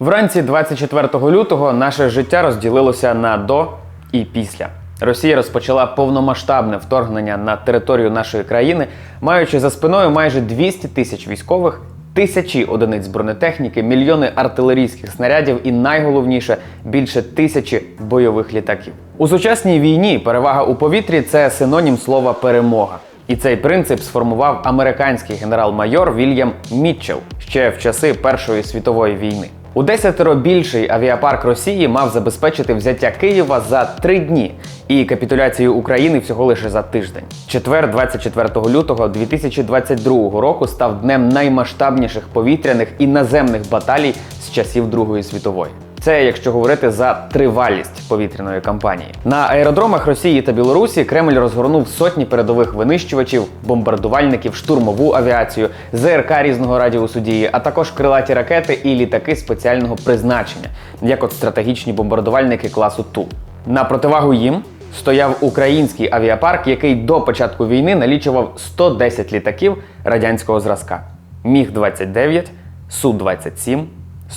Вранці 24 лютого наше життя розділилося на до і після. Росія розпочала повномасштабне вторгнення на територію нашої країни, маючи за спиною майже 200 тисяч військових, тисячі одиниць бронетехніки, мільйони артилерійських снарядів і найголовніше більше тисячі бойових літаків. У сучасній війні перевага у повітрі це синонім слова перемога. І цей принцип сформував американський генерал-майор Вільям Мітчелл ще в часи Першої світової війни. У десятеро більший авіапарк Росії мав забезпечити взяття Києва за три дні і капітуляцію України всього лише за тиждень. Четвер, 24 лютого 2022 року, став днем наймасштабніших повітряних і наземних баталій з часів Другої світової. Це якщо говорити за тривалість повітряної кампанії. На аеродромах Росії та Білорусі Кремль розгорнув сотні передових винищувачів, бомбардувальників, штурмову авіацію, ЗРК різного радіусу дії, а також крилаті ракети і літаки спеціального призначення, як от стратегічні бомбардувальники класу Ту. На противагу їм стояв український авіапарк, який до початку війни налічував 110 літаків радянського зразка: Міг-29, Су-27,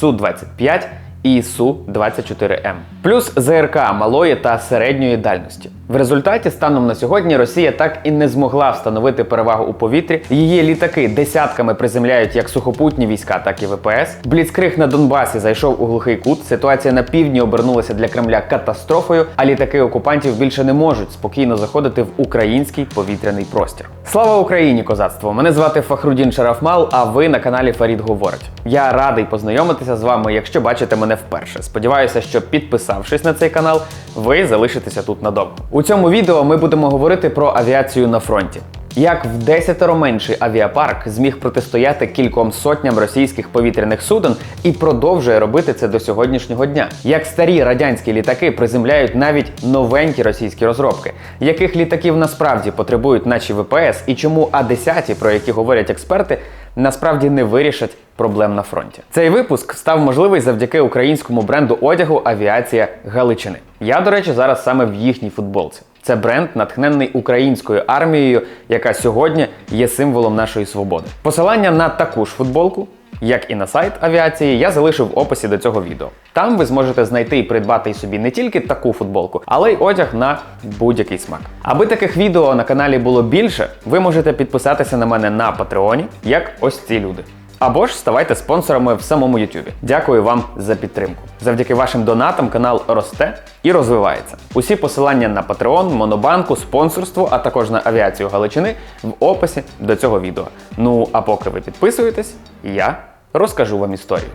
Су-25 і Су-24М, плюс ЗРК малої та середньої дальності. В результаті, станом на сьогодні, Росія так і не змогла встановити перевагу у повітрі. Її літаки десятками приземляють як сухопутні війська, так і ВПС. Бліцкриг на Донбасі зайшов у глухий кут. Ситуація на півдні обернулася для Кремля катастрофою, а літаки окупантів більше не можуть спокійно заходити в український повітряний простір. Слава Україні, козацтво! Мене звати Фахрудін Шарафмал, а ви на каналі Фарід Говорить. Я радий познайомитися з вами, якщо бачите мене вперше. Сподіваюся, що підписавшись на цей канал, ви залишитеся тут надовго. У цьому відео ми будемо говорити про авіацію на фронті. Як в десятеро менший авіапарк зміг протистояти кільком сотням російських повітряних суден і продовжує робити це до сьогоднішнього дня. Як старі радянські літаки приземляють навіть новенькі російські розробки, яких літаків насправді потребують наші ВПС, і чому А-10, про які говорять експерти, насправді не вирішать проблем на фронті. Цей випуск став можливий завдяки українському бренду одягу Авіація Галичини. Я, до речі, зараз саме в їхній футболці. Це бренд, натхнений українською армією, яка сьогодні є символом нашої свободи. Посилання на таку ж футболку, як і на сайт авіації, я залишив в описі до цього відео. Там ви зможете знайти і придбати собі не тільки таку футболку, але й одяг на будь-який смак. Аби таких відео на каналі було більше, ви можете підписатися на мене на Патреоні, як ось ці люди. Або ж ставайте спонсорами в самому Ютубі. Дякую вам за підтримку. Завдяки вашим донатам канал росте і розвивається. Усі посилання на Patreon, Монобанку, спонсорство, а також на авіацію Галичини в описі до цього відео. Ну а поки ви підписуєтесь, я розкажу вам історію.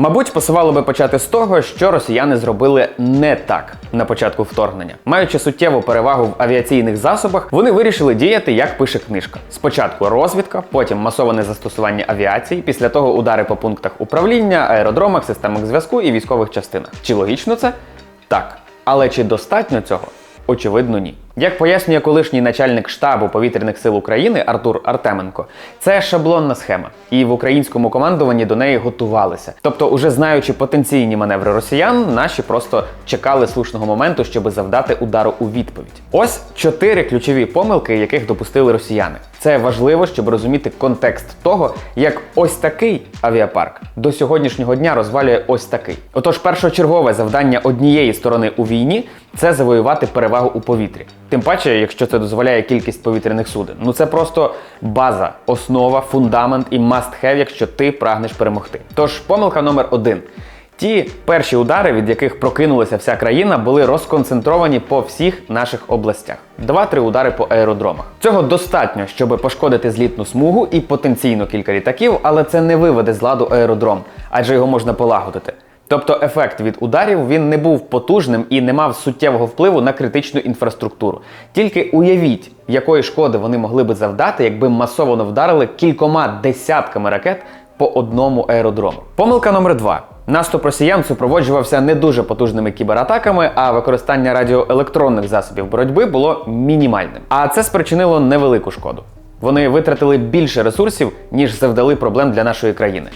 Мабуть, посувало би почати з того, що росіяни зробили не так на початку вторгнення. Маючи суттєву перевагу в авіаційних засобах, вони вирішили діяти, як пише книжка. Спочатку розвідка, потім масоване застосування авіації, після того удари по пунктах управління, аеродромах, системах зв'язку і військових частинах. Чи логічно це? Так. Але чи достатньо цього? Очевидно, ні. Як пояснює колишній начальник штабу повітряних сил України Артур Артеменко, це шаблонна схема, і в українському командуванні до неї готувалися. Тобто, уже знаючи потенційні маневри росіян, наші просто чекали слушного моменту, щоб завдати удару у відповідь. Ось чотири ключові помилки, яких допустили росіяни. Це важливо, щоб розуміти контекст того, як ось такий авіапарк до сьогоднішнього дня розвалює ось такий. Отож, першочергове завдання однієї сторони у війні це завоювати перевагу у повітрі. Тим паче, якщо це дозволяє кількість повітряних суден. Ну це просто база, основа, фундамент і must have, якщо ти прагнеш перемогти. Тож, помилка номер один. Ті перші удари, від яких прокинулася вся країна, були розконцентровані по всіх наших областях. Два-три удари по аеродромах. Цього достатньо, щоб пошкодити злітну смугу і потенційно кілька літаків, але це не виведе з ладу аеродром, адже його можна полагодити. Тобто ефект від ударів він не був потужним і не мав суттєвого впливу на критичну інфраструктуру. Тільки уявіть, якої шкоди вони могли би завдати, якби масово вдарили кількома десятками ракет по одному аеродрому. Помилка номер два. Наступ росіян супроводжувався не дуже потужними кібератаками, а використання радіоелектронних засобів боротьби було мінімальним. А це спричинило невелику шкоду. Вони витратили більше ресурсів, ніж завдали проблем для нашої країни.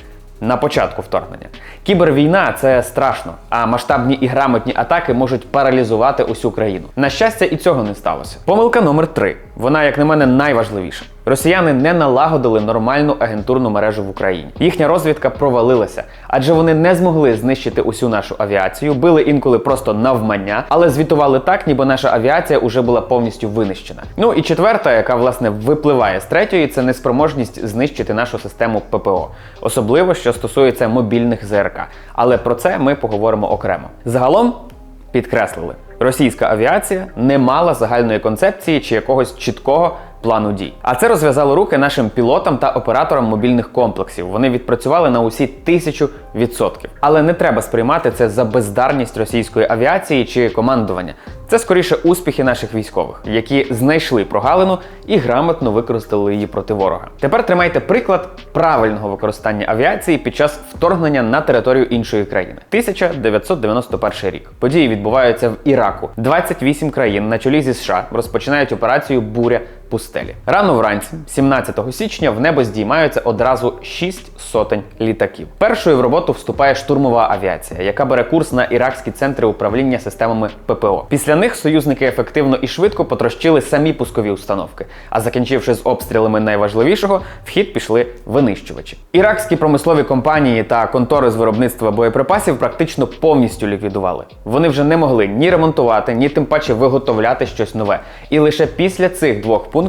На початку вторгнення. Кібервійна це страшно, а масштабні і грамотні атаки можуть паралізувати усю країну. На щастя, і цього не сталося. Помилка номер три. Вона, як на мене, найважливіша. Росіяни не налагодили нормальну агентурну мережу в Україні. Їхня розвідка провалилася, адже вони не змогли знищити усю нашу авіацію, били інколи просто навмання, але звітували так, ніби наша авіація уже була повністю винищена. Ну і четверта, яка власне випливає з третьої, це неспроможність знищити нашу систему ППО, особливо що стосується мобільних ЗРК. Але про це ми поговоримо окремо. Загалом підкреслили, російська авіація не мала загальної концепції чи якогось чіткого плану дій. А це розв'язало руки нашим пілотам та операторам мобільних комплексів. Вони відпрацювали на усі тисячу відсотків. Але не треба сприймати це за бездарність російської авіації чи командування. Це скоріше успіхи наших військових, які знайшли прогалину і грамотно використали її проти ворога. Тепер тримайте приклад правильного використання авіації під час вторгнення на територію іншої країни. 1991 рік. Події відбуваються в Іраку. 28 країн на чолі зі США розпочинають операцію Буря пустелі. Рано вранці, 17 січня, в небо здіймаються одразу 6 сотень літаків. Першою в роботу вступає штурмова авіація, яка бере курс на іракські центри управління системами ППО. Після них союзники ефективно і швидко потрощили самі пускові установки. А закінчивши з обстрілами найважливішого, в хід пішли винищувачі. Іракські промислові компанії та контори з виробництва боєприпасів практично повністю ліквідували. Вони вже не могли ні ремонтувати, ні тим паче виготовляти щось нове. І лише після цих двох пунктів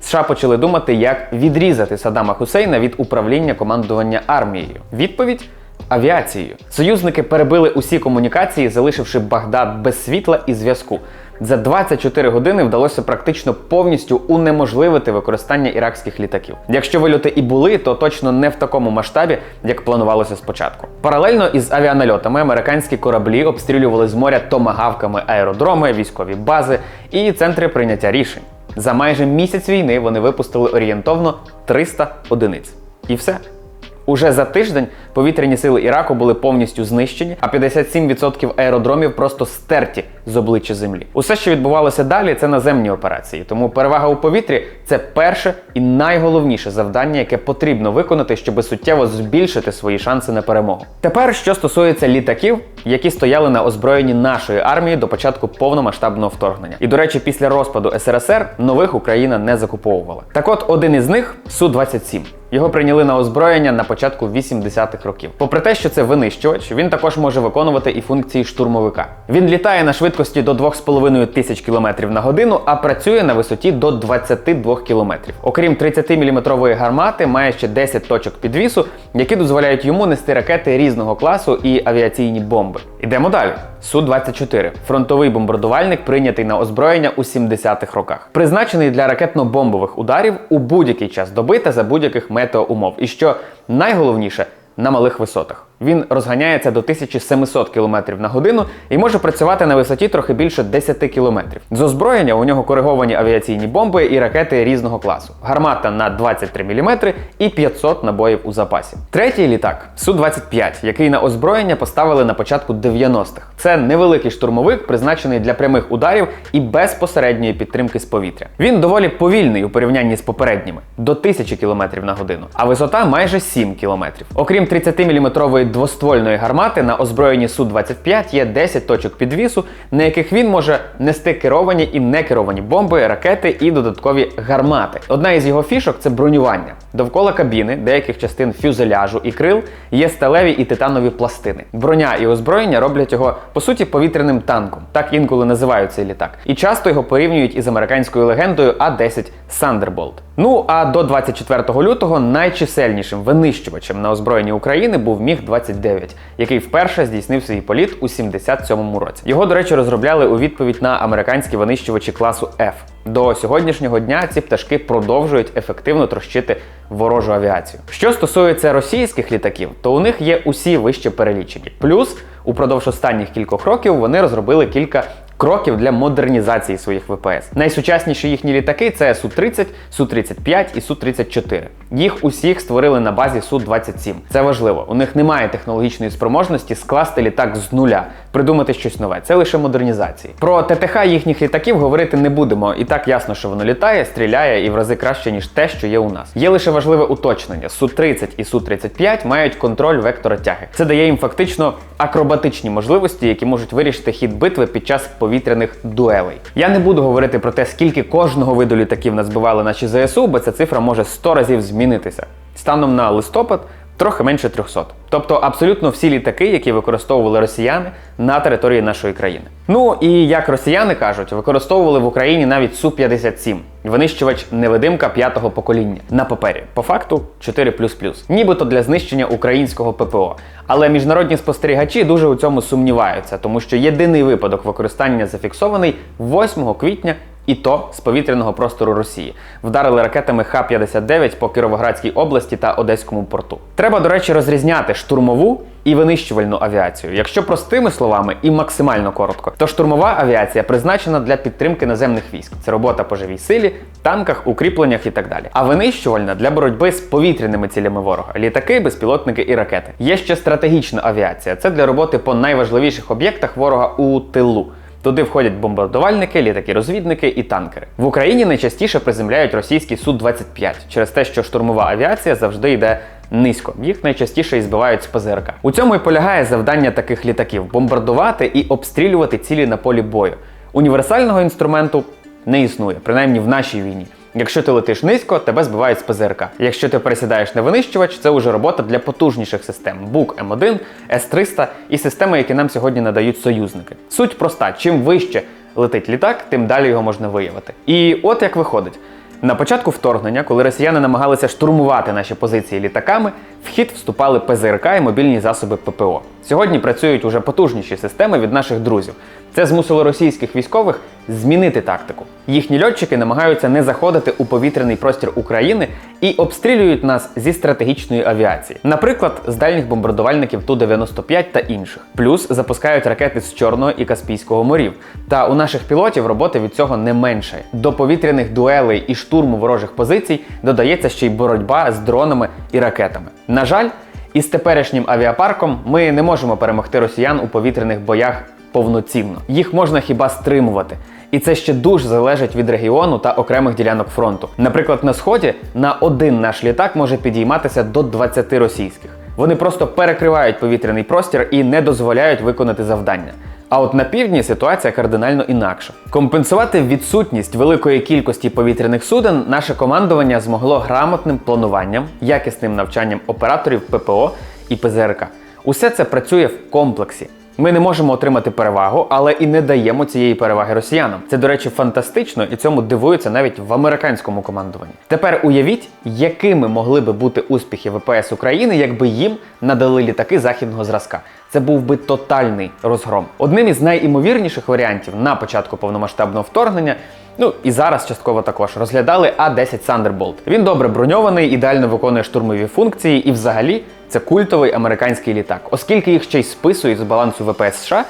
США почали думати, як відрізати Саддама Хусейна від управління командування армією. Відповідь. Авіацією союзники перебили усі комунікації, залишивши Багдад без світла і зв'язку. За 24 години вдалося практично повністю унеможливити використання іракських літаків. Якщо вильоти і були, то точно не в такому масштабі, як планувалося спочатку. Паралельно із авіанальотами американські кораблі обстрілювали з моря томагавками аеродроми, військові бази і центри прийняття рішень. За майже місяць війни вони випустили орієнтовно 300 одиниць. І все. Уже за тиждень повітряні сили Іраку були повністю знищені, а 57% аеродромів просто стерті з обличчя землі. Усе, що відбувалося далі, це наземні операції. Тому перевага у повітрі це перше і найголовніше завдання, яке потрібно виконати, щоб суттєво збільшити свої шанси на перемогу. Тепер, що стосується літаків, які стояли на озброєнні нашої армії до початку повномасштабного вторгнення. І до речі, після розпаду СРСР нових Україна не закуповувала. Так от один із них су 27 його прийняли на озброєння на початку 80-х років. Попри те, що це винищувач, він також може виконувати і функції штурмовика. Він літає на швидкості до 2,5 тисяч км на годину, а працює на висоті до 22 км. Окрім 30-мм гармати, має ще 10 точок підвісу, які дозволяють йому нести ракети різного класу і авіаційні бомби. Ідемо далі. Су-24 фронтовий бомбардувальник, прийнятий на озброєння у 70-х роках, призначений для ракетно-бомбових ударів у будь-який час доби та за будь-яких метеоумов. І що найголовніше на малих висотах. Він розганяється до 1700 км на годину і може працювати на висоті трохи більше 10 км. З озброєння у нього кориговані авіаційні бомби і ракети різного класу. Гармата на 23 мм і 500 набоїв у запасі. Третій літак Су-25, який на озброєння поставили на початку 90-х. Це невеликий штурмовик, призначений для прямих ударів і безпосередньої підтримки з повітря. Він доволі повільний у порівнянні з попередніми до 1000 км на годину, а висота майже 7 км. Окрім 30-мм двоствольної гармати на озброєнні Су-25 є 10 точок підвісу, на яких він може нести керовані і некеровані бомби, ракети і додаткові гармати. Одна із його фішок це бронювання. Довкола кабіни, деяких частин фюзеляжу і крил є сталеві і титанові пластини. Броня і озброєння роблять його по суті повітряним танком. Так інколи називають цей літак. І часто його порівнюють із американською легендою А-10 Thunderbolt. Ну а до 24 лютого найчисельнішим винищувачем на озброєнні України був Міг 29 який вперше здійснив свій політ у 77-му році. Його, до речі, розробляли у відповідь на американські винищувачі класу F. До сьогоднішнього дня ці пташки продовжують ефективно трощити ворожу авіацію. Що стосується російських літаків, то у них є усі вище перелічені. Плюс упродовж останніх кількох років вони розробили кілька кроків для модернізації своїх ВПС. Найсучасніші їхні літаки це Су-30, Су-35 і Су-34. Їх усіх створили на базі Су-27. Це важливо. У них немає технологічної спроможності скласти літак з нуля. Придумати щось нове. Це лише модернізації. Про ТТХ їхніх літаків говорити не будемо. І так ясно, що воно літає, стріляє і в рази краще, ніж те, що є у нас. Є лише важливе уточнення: Су-30 і Су-35 мають контроль вектора тяги. Це дає їм фактично акробатичні можливості, які можуть вирішити хід битви під час повітряних дуелей. Я не буду говорити про те, скільки кожного виду літаків назбивали наші ЗСУ, бо ця цифра може 100 разів змінитися. Станом на листопад трохи менше 300. Тобто абсолютно всі літаки, які використовували росіяни на території нашої країни. Ну і як росіяни кажуть, використовували в Україні навіть Су-57, винищувач невидимка п'ятого покоління на папері. По факту 4 нібито для знищення українського ППО. Але міжнародні спостерігачі дуже у цьому сумніваються, тому що єдиний випадок використання зафіксований 8 квітня і то з повітряного простору Росії. Вдарили ракетами Х-59 по Кіровоградській області та Одеському порту. Треба, до речі, розрізняти штурмову і винищувальну авіацію. Якщо простими словами і максимально коротко, то штурмова авіація призначена для підтримки наземних військ. Це робота по живій силі, танках, укріпленнях і так далі. А винищувальна для боротьби з повітряними цілями ворога: літаки, безпілотники і ракети. Є ще стратегічна авіація. Це для роботи по найважливіших об'єктах ворога у тилу. Туди входять бомбардувальники, літаки-розвідники і танкери. В Україні найчастіше приземляють російські Су-25 через те, що штурмова авіація завжди йде низько. Їх найчастіше і збивають з ПЗРК. У цьому і полягає завдання таких літаків бомбардувати і обстрілювати цілі на полі бою. Універсального інструменту не існує, принаймні в нашій війні. Якщо ти летиш низько, тебе збивають з ПЗРК. Якщо ти пересідаєш на винищувач, це вже робота для потужніших систем бук М1, С-300 і системи, які нам сьогодні надають союзники. Суть проста: чим вище летить літак, тим далі його можна виявити. І от як виходить. На початку вторгнення, коли росіяни намагалися штурмувати наші позиції літаками, в хід вступали ПЗРК і мобільні засоби ППО. Сьогодні працюють уже потужніші системи від наших друзів. Це змусило російських військових змінити тактику. Їхні льотчики намагаються не заходити у повітряний простір України і обстрілюють нас зі стратегічної авіації, наприклад, з дальніх бомбардувальників Ту-95 та інших. Плюс запускають ракети з Чорного і Каспійського морів. Та у наших пілотів роботи від цього не менше. До повітряних дуелей і штурму ворожих позицій додається ще й боротьба з дронами і ракетами. На жаль, із теперішнім авіапарком ми не можемо перемогти росіян у повітряних боях повноцінно. Їх можна хіба стримувати. І це ще дуже залежить від регіону та окремих ділянок фронту. Наприклад, на сході на один наш літак може підійматися до 20 російських. Вони просто перекривають повітряний простір і не дозволяють виконати завдання. А от на півдні ситуація кардинально інакша. Компенсувати відсутність великої кількості повітряних суден наше командування змогло грамотним плануванням, якісним навчанням операторів ППО і ПЗРК. Усе це працює в комплексі. Ми не можемо отримати перевагу, але і не даємо цієї переваги росіянам. Це, до речі, фантастично і цьому дивуються навіть в американському командуванні. Тепер уявіть, якими могли би бути успіхи ВПС України, якби їм надали літаки західного зразка. Це був би тотальний розгром. Одним із найімовірніших варіантів на початку повномасштабного вторгнення. Ну і зараз частково також розглядали А-10 Thunderbolt. Він добре броньований, ідеально виконує штурмові функції, і взагалі це культовий американський літак, оскільки їх ще й списують з балансу ВПС США.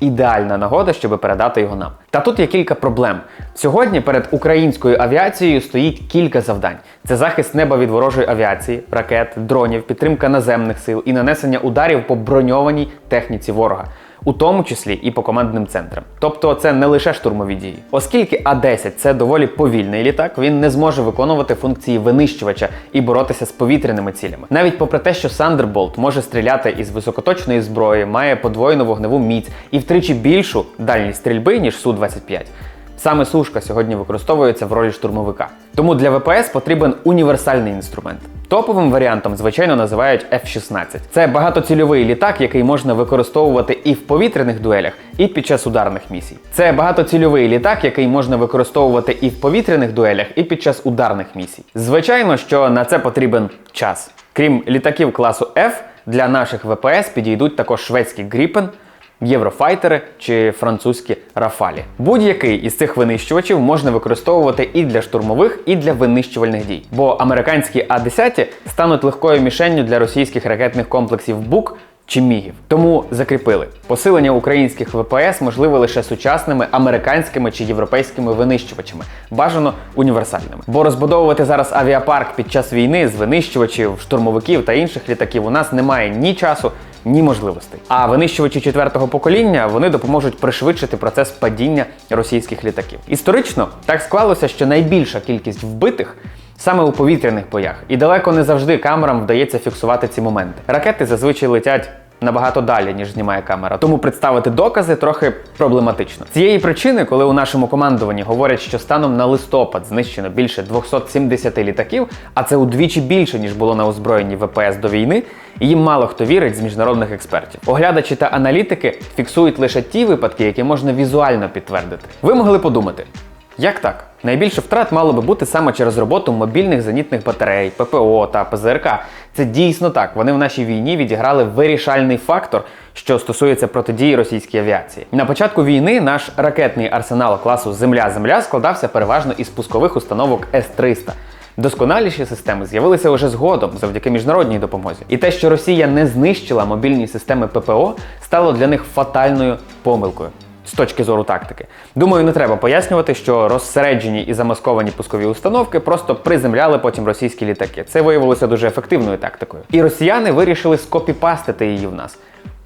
Ідеальна нагода, щоб передати його нам. Та тут є кілька проблем. Сьогодні перед українською авіацією стоїть кілька завдань: це захист неба від ворожої авіації, ракет, дронів, підтримка наземних сил і нанесення ударів по броньованій техніці ворога у тому числі і по командним центрам. Тобто це не лише штурмові дії. Оскільки А-10 це доволі повільний літак, він не зможе виконувати функції винищувача і боротися з повітряними цілями. Навіть попри те, що Thunderbolt може стріляти із високоточної зброї, має подвоєну вогневу міць і втричі більшу дальність стрільби, ніж Су-25. Саме сушка сьогодні використовується в ролі штурмовика. Тому для ВПС потрібен універсальний інструмент. Топовим варіантом, звичайно, називають F-16. Це багатоцільовий літак, який можна використовувати і в повітряних дуелях, і під час ударних місій. Це багатоцільовий літак, який можна використовувати і в повітряних дуелях, і під час ударних місій. Звичайно, що на це потрібен час. Крім літаків класу F, для наших ВПС підійдуть також шведський Gripen, єврофайтери чи французькі рафалі. Будь-який із цих винищувачів можна використовувати і для штурмових, і для винищувальних дій. Бо американські А-10 стануть легкою мішенню для російських ракетних комплексів БУК. Чи мігів тому закріпили посилення українських ВПС можливе лише сучасними американськими чи європейськими винищувачами, бажано універсальними. Бо розбудовувати зараз авіапарк під час війни з винищувачів, штурмовиків та інших літаків у нас немає ні часу, ні можливостей. А винищувачі четвертого покоління вони допоможуть пришвидшити процес падіння російських літаків. Історично так склалося, що найбільша кількість вбитих. Саме у повітряних боях, і далеко не завжди камерам вдається фіксувати ці моменти. Ракети зазвичай летять набагато далі, ніж знімає камера. Тому представити докази трохи проблематично. Цієї причини, коли у нашому командуванні говорять, що станом на листопад знищено більше 270 літаків, а це удвічі більше ніж було на озброєнні ВПС до війни, їм мало хто вірить з міжнародних експертів. Оглядачі та аналітики фіксують лише ті випадки, які можна візуально підтвердити. Ви могли подумати. Як так? Найбільше втрат мало би бути саме через роботу мобільних зенітних батарей, ППО та ПЗРК. Це дійсно так. Вони в нашій війні відіграли вирішальний фактор, що стосується протидії російській авіації. На початку війни наш ракетний арсенал класу Земля-Земля складався переважно із пускових установок С-300. Досконаліші системи з'явилися уже згодом завдяки міжнародній допомозі. І те, що Росія не знищила мобільні системи ППО, стало для них фатальною помилкою. З точки зору тактики, думаю, не треба пояснювати, що розсереджені і замасковані пускові установки просто приземляли потім російські літаки. Це виявилося дуже ефективною тактикою. І росіяни вирішили скопіпастити її в нас.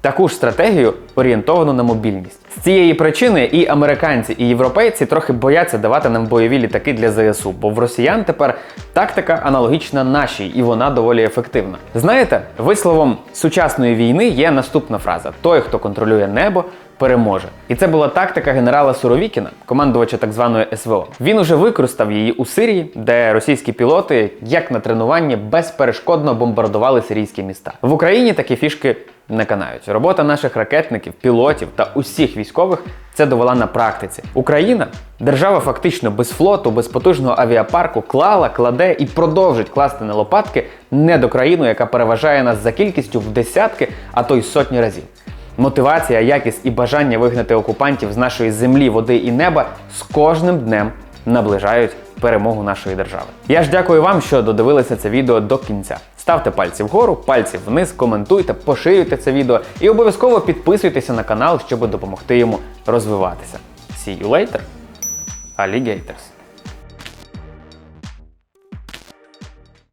Таку ж стратегію орієнтовану на мобільність. З цієї причини і американці, і європейці трохи бояться давати нам бойові літаки для ЗСУ, бо в росіян тепер тактика аналогічна нашій, і вона доволі ефективна. Знаєте, висловом сучасної війни є наступна фраза: той, хто контролює небо. Переможе, і це була тактика генерала Суровікіна, командувача так званої СВО. Він уже використав її у Сирії, де російські пілоти, як на тренуванні, безперешкодно бомбардували сирійські міста. В Україні такі фішки не канають. Робота наших ракетників, пілотів та усіх військових це довела на практиці. Україна, держава фактично без флоту, без потужного авіапарку, клала, кладе і продовжить класти на лопатки недокраїну, яка переважає нас за кількістю в десятки, а то й сотні разів. Мотивація, якість і бажання вигнати окупантів з нашої землі, води і неба з кожним днем наближають перемогу нашої держави. Я ж дякую вам, що додивилися це відео до кінця. Ставте пальці вгору, пальці вниз, коментуйте, поширюйте це відео і обов'язково підписуйтеся на канал, щоб допомогти йому розвиватися. See you later, alligators!